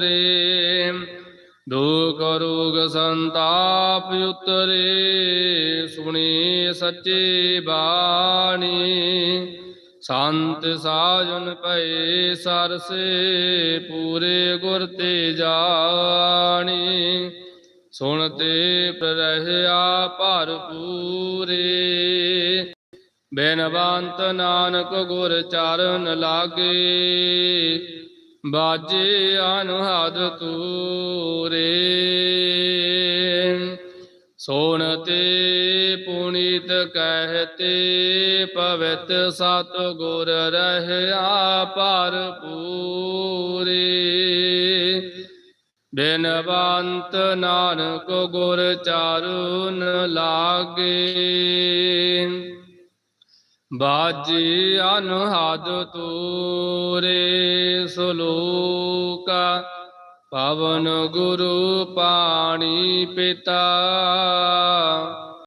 ਰੇ ਦੁਖ ਰੋਗ ਸੰਤਾਪ ਉਤਰੇ, ਸੁਣੀ ਸੱਚੇ ਬਾਣੀ। ਸੰਤ ਸਾਜਨ ਪਏ ਸਰਸੇ, ਪੂਰੇ ਗੁਰ ਤੇ ਜਾਣੀ। ਸੁਣ ਤੇ ਪ੍ਰਹਿਆ ਭਰਪੂਰੇ ਬੇਨਵੰਤ ਨਾਨਕ ਗੁਰ ਚਰਨ ਲਾਗੇ ਬਾਜੇ ਅਨੁਹਾਦ ਤੂਰੇ ਸੋਣਤੇ ਪੁਨੀਤ ਕਹਤੇ ਪਵਿੱਤ ਸਤ ਗੁਰ ਰਹਿਆ ਭਰਪੂਰੇ। ਬੇਨਵੰਤ ਨਾਨਕ ਗੁਰ ਚਾਰਨ ਲਾਗੇ। ਬਾਜੀ ਅਨਹਦ ਤੂਰੇ ਸਲੋਕਾ ਪਵਨ ਗੁਰੂ ਪਾਣੀ ਪਿਤਾ।